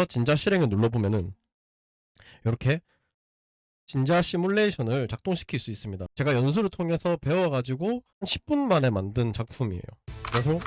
해서 진자 실행을 눌러보면은 이렇게 진자 시뮬레이션을 작동시킬 수 있습니다. 제가 연수를 통해서 배워가지고 한 10분 만에 만든 작품이에요. 그래서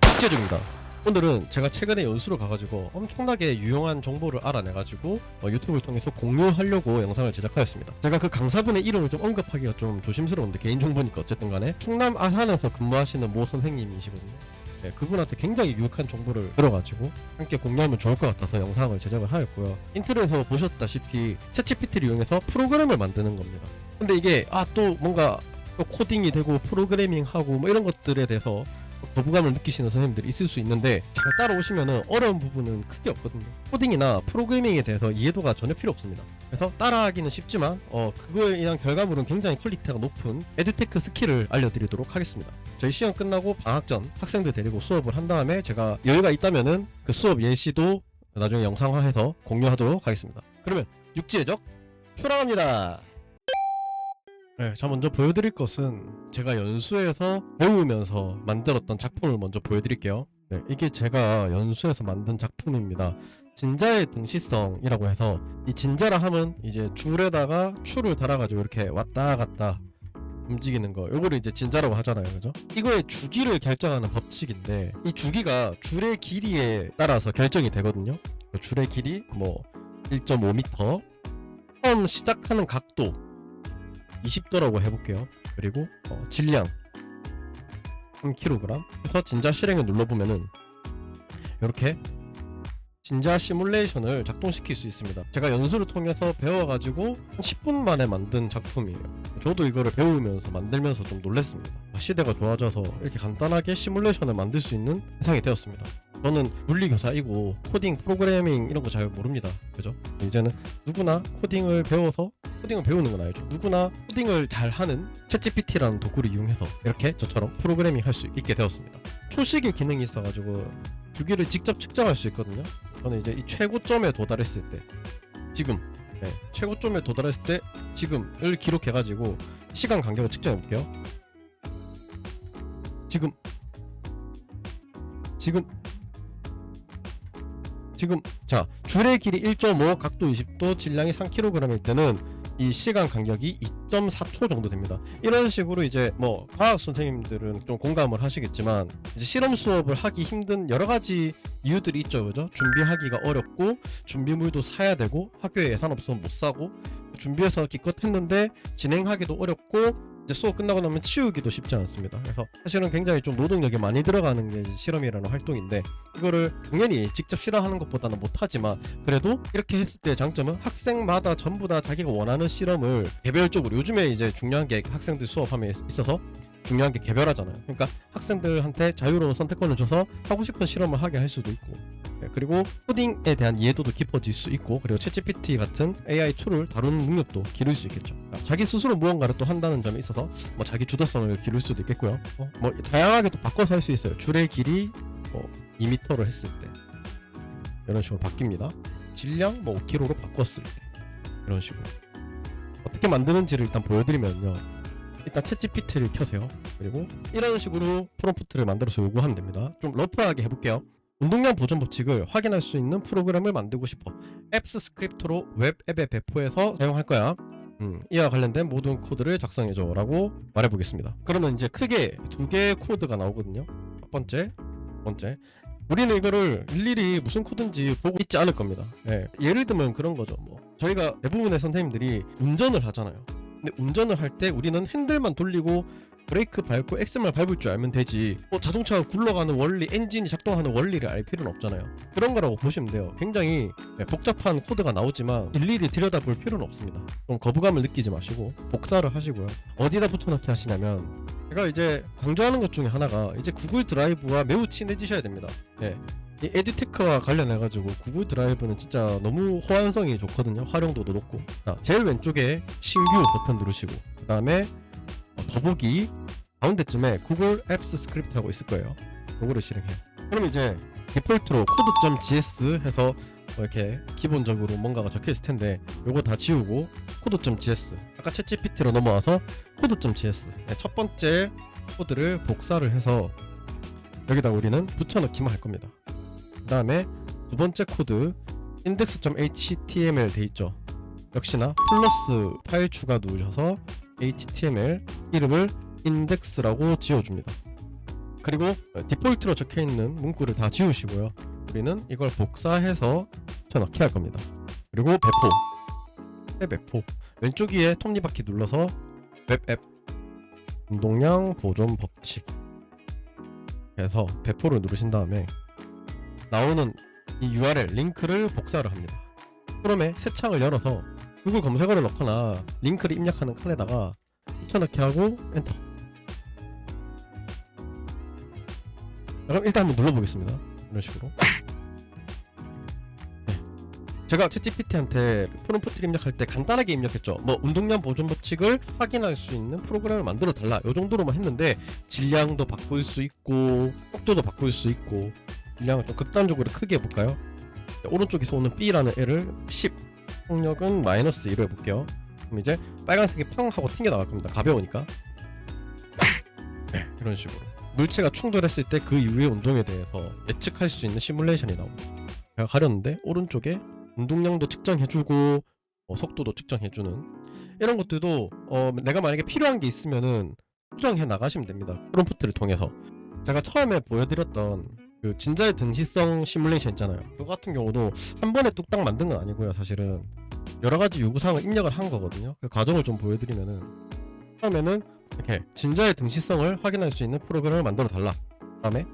국제적입니다. 오늘은 제가 최근에 연수를 가가지고 엄청나게 유용한 정보를 알아내가지고 어, 유튜브를 통해서 공유하려고 영상을 제작하였습니다. 제가 그 강사분의 이름을 좀 언급하기가 좀 조심스러운데 개인정보니까 어쨌든 간에 충남 아산에서 근무하시는 모 선생님이시거든요. 네, 그분한테 굉장히 유익한 정보를 들어가지고 함께 공유하면 좋을 것 같아서 영상을 제작을 하였고요. 인트로에서 보셨다시피 챗GPT를 이용해서 프로그램을 만드는 겁니다. 근데 이게 아 또 뭔가 또 코딩이 되고 프로그래밍하고 뭐 이런 것들에 대해서 거부감을 느끼시는 선생님들이 있을 수 있는데 잘 따라오시면은 어려운 부분은 크게 없거든요. 코딩이나 프로그래밍에 대해서 이해도가 전혀 필요 없습니다. 그래서 따라하기는 쉽지만 어 그거에 의한 결과물은 굉장히 퀄리티가 높은 에듀테크 스킬을 알려드리도록 하겠습니다. 저희 시험 끝나고 방학 전 학생들 데리고 수업을 한 다음에 제가 여유가 있다면은 그 수업 예시도 나중에 영상화해서 공유하도록 하겠습니다. 그러면 육지의 적 출항합니다. 네, 자 먼저 보여드릴 것은 제가 연수에서 배우면서 만들었던 작품을 먼저 보여드릴게요. 네, 이게 제가 연수에서 만든 작품입니다. 진자의 등시성이라고 해서 이 진자라 함은 이제 줄에다가 추를 달아가지고 이렇게 왔다 갔다 움직이는 거 요거를 이제 진자라고 하잖아요 그죠 이거의 주기를 결정하는 법칙인데 이 주기가 줄의 길이에 따라서 결정이 되거든요 그 줄의 길이 뭐 1.5m 처음 시작하는 각도 20도라고 해볼게요 그리고 어, 질량 3kg 해서 진자 실행을 눌러보면은 이렇게 진자 시뮬레이션을 작동시킬 수 있습니다. 제가 연수를 통해서 배워가지고 한 10분 만에 만든 작품이에요. 저도 이거를 배우면서 만들면서 좀 놀랬습니다. 시대가 좋아져서 이렇게 간단하게 시뮬레이션을 만들 수 있는 세상이 되었습니다. 저는 물리교사이고 코딩, 프로그래밍 이런 거 잘 모릅니다. 그죠? 이제는 누구나 코딩을 배워서 코딩을 배우는 건 알죠. 누구나 코딩을 잘 하는 챗GPT라는 도구를 이용해서 이렇게 저처럼 프로그래밍 할 수 있게 되었습니다. 초식의 기능이 있어가지고 주기를 직접 측정할 수 있거든요. 저는 이제 이 최고점에 도달했을 때 지금 네, 최고점에 도달했을 때 지금을 기록해가지고 시간 간격을 측정해 볼게요. 지금 지금 지금 자 줄의 길이 1.5 각도 20도 질량이 3kg일 때는 이 시간 간격이 2.4초 정도 됩니다. 이런 식으로 이제 뭐 과학 선생님들은 좀 공감을 하시겠지만 이제 실험 수업을 하기 힘든 여러 가지 이유들이 있죠, 그죠? 준비하기가 어렵고 준비물도 사야 되고 학교에 예산 없으면 못 사고 준비해서 기껏 했는데 진행하기도 어렵고 이제 수업 끝나고 나면 치우기도 쉽지 않습니다. 그래서 사실은 굉장히 좀 노동력이 많이 들어가는 게 실험이라는 활동인데 이거를 당연히 직접 실험하는 것보다는 못하지만 그래도 이렇게 했을 때 장점은 학생마다 전부 다 자기가 원하는 실험을 개별적으로 요즘에 이제 중요한 게 학생들 수업함에 있어서 중요한 게 개별하잖아요. 그러니까 학생들한테 자유로운 선택권을 줘서 하고 싶은 실험을 하게 할 수도 있고 네, 그리고 코딩에 대한 이해도도 깊어질 수 있고 그리고 챗GPT 같은 AI 툴을 다루는 능력도 기를 수 있겠죠. 아, 자기 스스로 무언가를 또 한다는 점에 있어서 뭐 자기 주도성을 기를 수도 있겠고요. 어, 뭐 다양하게 또 바꿔서 할 수 있어요. 줄의 길이 뭐 2m를 했을 때 이런 식으로 바뀝니다. 질량 뭐 5kg로 바꿨을 때 이런 식으로 어떻게 만드는지를 일단 보여드리면요. 일단 챗GPT를 켜세요. 그리고 이런 식으로 프롬프트를 만들어서 요구하면 됩니다. 좀 러프하게 해볼게요. 운동량 보존 법칙을 확인할 수 있는 프로그램을 만들고 싶어. 앱스 스크립트로 웹 앱에 배포해서 사용할 거야. 음, 이와 관련된 모든 코드를 작성해줘 라고 말해보겠습니다. 그러면 이제 크게 두 개의 코드가 나오거든요. 첫 번째, 두 번째. 우리는 이거를 일일이 무슨 코드인지 보고 있지 않을 겁니다. 예, 예를 들면 그런 거죠. 뭐 저희가 대부분의 선생님들이 운전을 하잖아요. 근데 운전을 할 때 우리는 핸들만 돌리고 브레이크 밟고 엑셀만 밟을 줄 알면 되지. 뭐 자동차가 굴러가는 원리 엔진이 작동하는 원리를 알 필요는 없잖아요. 그런 거라고 보시면 돼요. 굉장히 네, 복잡한 코드가 나오지만 일일이 들여다볼 필요는 없습니다. 좀 거부감을 느끼지 마시고 복사를 하시고요. 어디다 붙여넣기 하시냐면 제가 이제 강조하는 것 중에 하나가 이제 구글 드라이브와 매우 친해지셔야 됩니다. 예. 이 에듀테크와 관련해가지고 구글 드라이브는 진짜 너무 호환성이 좋거든요. 활용도도 높고. 자 제일 왼쪽에 신규 버튼 누르시고 그 다음에 어, 더보기 가운데쯤에 구글 앱스 스크립트라고 있을 거예요. 요거를 실행해요. 그럼 이제 디폴트로 코드.gs 해서 뭐 이렇게 기본적으로 뭔가가 적혀 있을 텐데 요거 다 지우고 코드.gs 아까 챗GPT로 넘어와서 코드.gs 네, 첫 번째 코드를 복사를 해서 여기다 우리는 붙여넣기만 할 겁니다. 그 다음에 두 번째 코드 index.html 돼 있죠. 역시나 플러스 파일 추가 누르셔서 html 이름을 index라고 지워줍니다. 그리고 디폴트로 적혀 있는 문구를 다 지우시고요. 우리는 이걸 복사해서 쳐넣기 할 겁니다. 그리고 배포, 탭 배포 왼쪽 위에 톱니바퀴 눌러서 웹앱 운동량 보존 법칙 해서 배포를 누르신 다음에 나오는 이 URL 링크를 복사를 합니다. 크롬에 새 창을 열어서 구글 검색어를 넣거나 링크를 입력하는 칸에다가 붙여넣기 하고 엔터. 자, 그럼 일단 한번 눌러보겠습니다. 이런 식으로. 네. 제가 챗GPT한테 프롬프트를 입력할 때 간단하게 입력했죠. 뭐 운동량 보존 법칙을 확인할 수 있는 프로그램을 만들어 달라. 요 정도로만 했는데 질량도 바꿀 수 있고 속도도 바꿀 수 있고 질량을 좀 극단적으로 크게 해볼까요? 네, 오른쪽에서 오는 B라는 애를 10 속력은 마이너스 1로 해볼게요. 그럼 이제 빨간색이 팡 하고 튕겨 나갈 겁니다. 가벼우니까. 네, 이런 식으로 물체가 충돌했을 때 그 이후의 운동에 대해서 예측할 수 있는 시뮬레이션이 나옵니다. 제가 가렸는데 오른쪽에 운동량도 측정해주고 어, 속도도 측정해주는 이런 것들도 어, 내가 만약에 필요한 게 있으면은 수정해 나가시면 됩니다. 프롬프트를 통해서 제가 처음에 보여드렸던 그 진자의 등시성 시뮬레이션 있잖아요. 그거 같은 경우도 한 번에 뚝딱 만든 건 아니고요. 사실은 여러 가지 요구사항을 입력을 한 거거든요. 그 과정을 좀 보여드리면은 처음에는 이렇게 진자의 등시성을 확인할 수 있는 프로그램을 만들어 달라. 그다음에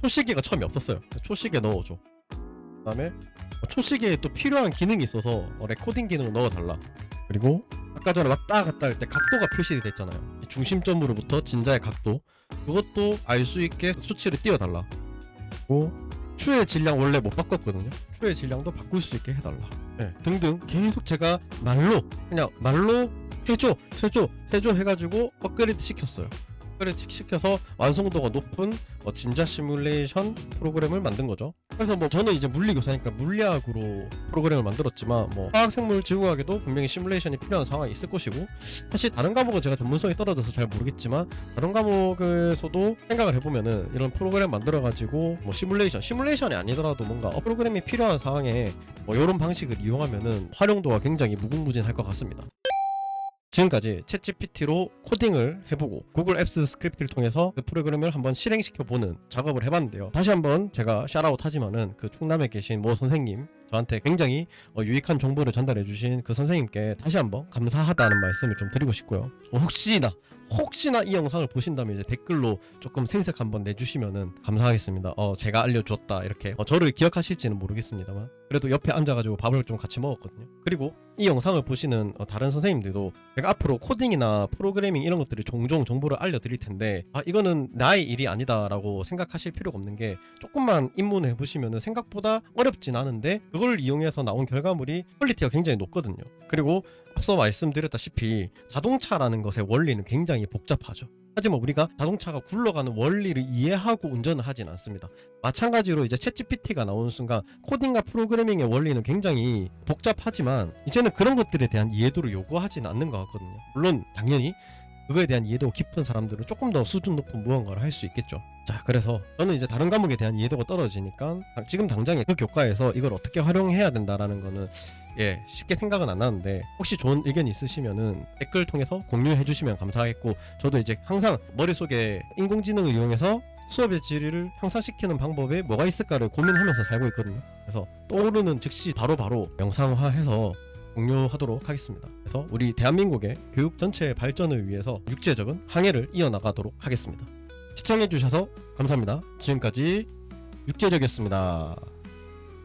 초시계가 처음에 없었어요. 초시계 넣어줘. 그다음에 초시계에 또 필요한 기능이 있어서 어, 레코딩 기능을 넣어 달라. 그리고 아까 전에 왔다 갔다 할 때 각도가 표시됐잖아요. 이 중심점으로부터 진자의 각도 그것도 알 수 있게 수치를 띄워달라. 그리고 추의 질량 원래 못 바꿨거든요. 추의 질량도 바꿀 수 있게 해달라. 네, 등등 계속 제가 말로 그냥 말로 해줘 해줘 해줘 해가지고 업그레이드 시켰어요. 업그레이드 시켜서 완성도가 높은 어, 진자 시뮬레이션 프로그램을 만든 거죠. 그래서 뭐 저는 이제 물리교사니까 물리학으로 프로그램을 만들었지만 뭐 화학 생물 지구학에도 분명히 시뮬레이션이 필요한 상황이 있을 것이고 사실 다른 과목은 제가 전문성이 떨어져서 잘 모르겠지만 다른 과목에서도 생각을 해보면은 이런 프로그램 만들어가지고 뭐 시뮬레이션 시뮬레이션이 아니더라도 뭔가 어, 프로그램이 필요한 상황에 뭐 이런 방식을 이용하면은 활용도가 굉장히 무궁무진할 것 같습니다. 지금까지 챗GPT로 코딩을 해보고 구글 앱스 스크립트를 통해서 그 프로그램을 한번 실행시켜보는 작업을 해봤는데요. 다시 한번 제가 샤라웃 하지만은 그 충남에 계신 모 선생님 저한테 굉장히 어, 유익한 정보를 전달해 주신 그 선생님께 다시 한번 감사하다는 말씀을 좀 드리고 싶고요. 어, 혹시나 혹시나 이 영상을 보신다면 이제 댓글로 조금 생색 한번 내주시면은 감사하겠습니다. 어 제가 알려줬다 이렇게 어, 저를 기억하실지는 모르겠습니다만 그래도 옆에 앉아가지고 밥을 좀 같이 먹었거든요. 그리고 이 영상을 보시는 어, 다른 선생님들도 제가 앞으로 코딩이나 프로그래밍 이런 것들을 종종 정보를 알려드릴 텐데 아 이거는 나의 일이 아니다라고 생각하실 필요가 없는 게 조금만 입문해 보시면은 생각보다 어렵진 않은데 그걸 이용해서 나온 결과물이 퀄리티가 굉장히 높거든요. 그리고 앞서 말씀드렸다시피 자동차라는 것의 원리는 굉장히 복잡하죠. 하지만 우리가 자동차가 굴러가는 원리를 이해하고 운전을 하진 않습니다. 마찬가지로 이제 챗GPT가 나오는 순간 코딩과 프로그래밍의 원리는 굉장히 복잡하지만 이제는 그런 것들에 대한 이해도를 요구하진 않는 것 같거든요. 물론 당연히 그거에 대한 이해도가 깊은 사람들은 조금 더 수준 높은 무언가를 할 수 있겠죠. 자, 그래서 저는 이제 다른 과목에 대한 이해도가 떨어지니까 지금 당장에 그 교과에서 이걸 어떻게 활용해야 된다라는 거는 예, 쉽게 생각은 안 나는데 혹시 좋은 의견 있으시면은 댓글 통해서 공유해 주시면 감사하겠고 저도 이제 항상 머릿속에 인공지능을 이용해서 수업의 질을 향상시키는 방법이 뭐가 있을까를 고민하면서 살고 있거든요. 그래서 떠오르는 즉시 바로 바로 영상화해서 공유하도록 하겠습니다. 그래서 우리 대한민국의 교육 전체의 발전을 위해서 육체적인 항해를 이어나가도록 하겠습니다. 시청해주셔서 감사합니다. 지금까지 육체적이었습니다.